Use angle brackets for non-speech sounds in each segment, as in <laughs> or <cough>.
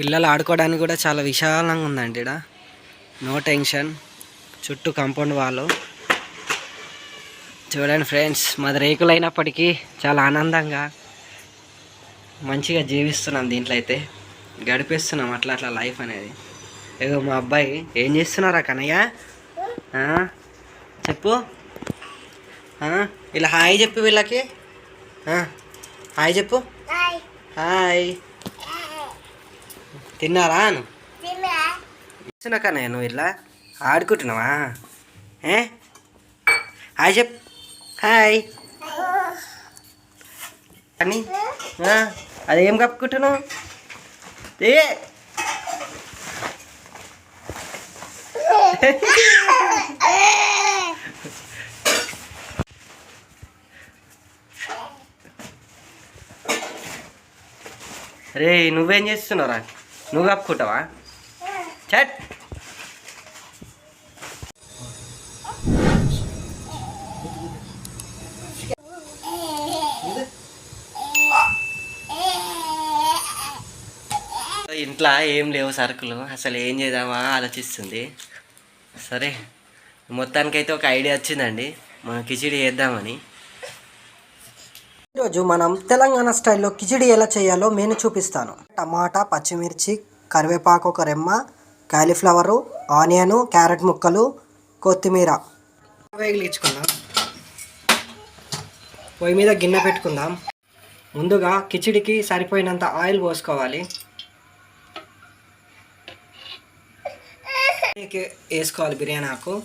పిల్లలు ఆడుకోవడానికి కూడా చాలా విశాలంగా ఉందండి ఇక్కడ నో టెన్షన్ చుట్టూ కాంపౌండ్ వాళ్ళు చూడండి ఫ్రెండ్స్ మాది రేకులు అయినప్పటికీ చాలా ఆనందంగా మంచిగా జీవిస్తున్నాం దీంట్లో అయితే. గడిపేస్తున్నాం అట్లా అట్లా లైఫ్ అనేది. ఏదో మా అబ్బాయి ఏం చేస్తున్నారా కన్నయ్య ఆ? చెప్పు? ఇలా హాయ్ చెప్పు వీళ్ళకి? హాయ్ చెప్పు. హాయ్ తిన్నారా కన్నయ్య నువ్వు ఇలా ఆడుకుంటున్నావా? ఏ? హాయ్ చెప్ హాయ్. అని అదేం కప్పుకుంటున్నావు? ఏ? రే నువ్వేం చేస్తున్నావురా? నువ్వు కప్పుకుంటావా? చట్. ఇంట్లో ఏం లేవు సరుకులు. అసలు ఏం చేద్దామా ఆలోచిస్తుంది. సరే. మొత్తానికైతే ఒక ఐడియా వచ్చిందండి. మనం కిచిడి చేద్దామని. ఈరోజు మనం తెలంగాణ స్టైల్లో కిచిడి ఎలా చేయాలో నేను చూపిస్తాను. టమాటా పచ్చిమిర్చి కరివేపాకు ఒక రెమ్మ కాలీఫ్లవరు ఆనియను క్యారెట్ ముక్కలు కొత్తిమీర. వేగిలించుకుందాం పొయ్యి మీద గిన్నె పెట్టుకుందాం. ముందుగా కిచిడికి సరిపోయినంత ఆయిల్ పోసుకోవాలి. <laughs> వేసుకోవాలి బిర్యానీ ఆకు.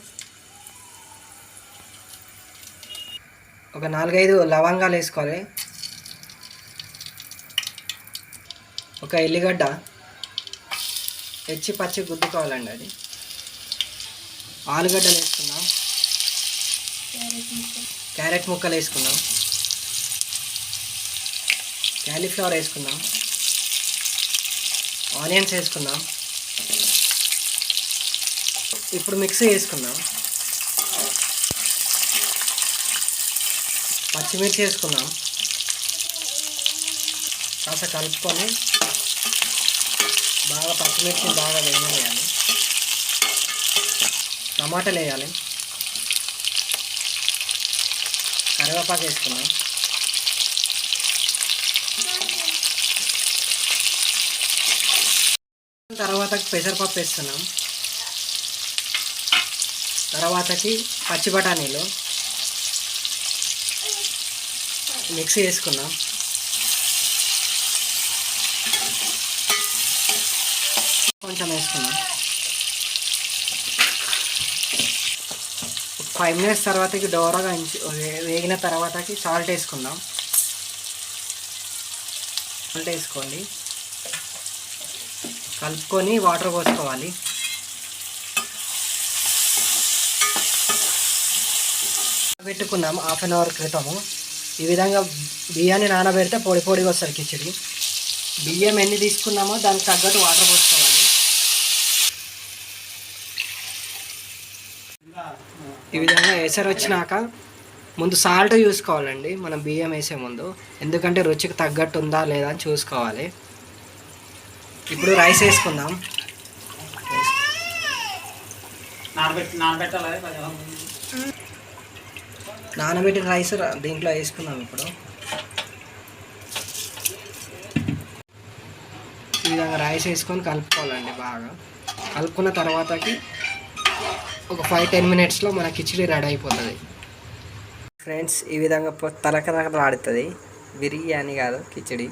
ఒక నాలుగైదు లవంగాలు వేసుకోవాలి. ఒక ఎల్లిగడ్డ తెచ్చి పచ్చి గుద్దుకోవాలండి అది. ఆలుగడ్డలు వేసుకుందాం. క్యారెట్ ముక్కలు వేసుకుందాం. క్యాలీఫ్లవర్ వేసుకుందాం. ఆనియన్స్ వేసుకుందాం. ఇప్పుడు మిక్సీ వేసుకుందాం. పచ్చిమిర్చి వేసుకున్నాం కాస్త కలుపుకొని బాగా పచ్చిమిర్చి బాగా వేయాలి టమాటాలు వేయాలి. కరివేపాకు వేసుకున్నాం తర్వాత పెసరపప్పు వేస్తున్నాం. తర్వాతకి పచ్చి బఠానీలు. మిక్సీ వేసుకున్నాం. కొంచెం వేసుకున్నాం. ఫైవ్ మినిట్స్ తర్వాతకి డోరగా వేగిన తర్వాతకి సాల్ట్ వేసుకుందాం సాల్ట్ వేసుకోండి. కలుపుకొని వాటర్ పోసుకోవాలి. పెట్టుకున్నాం హాఫ్ అన్ అవర్ క్రితము. ఈ విధంగా బియ్యాన్ని నానబెడితే పొడి పొడిగా వస్తుంది కిచడి. బియ్యం ఎన్ని తీసుకున్నామో దానికి తగ్గట్టు వాటర్ పోసుకోవాలి. ఈ విధంగా ఎసరు వచ్చినాక ముందు సాల్ట్ చూసుకోవాలండి. మనం బియ్యం వేసే ముందు. ఎందుకంటే రుచికి తగ్గట్టు ఉందా లేదా అని చూసుకోవాలి. ఇప్పుడు రైస్ వేసుకుందాం. నానబెట్టి నానబెట్టాలి నానబెట్టిన రైస్ దీంట్లో వేసుకున్నాం ఇప్పుడు. ఈ విధంగా రైస్ వేసుకొని కలుపుకోవాలండి బాగా. కలుపుకున్న తర్వాతకి ఒక ఫైవ్ టెన్ మినిట్స్లో మన కిచిడి రెడీ అయిపోతుంది. ఫ్రెండ్స్ ఈ విధంగా తలకరకలాడుతుంది బిర్యానీ కాదు కిచిడి.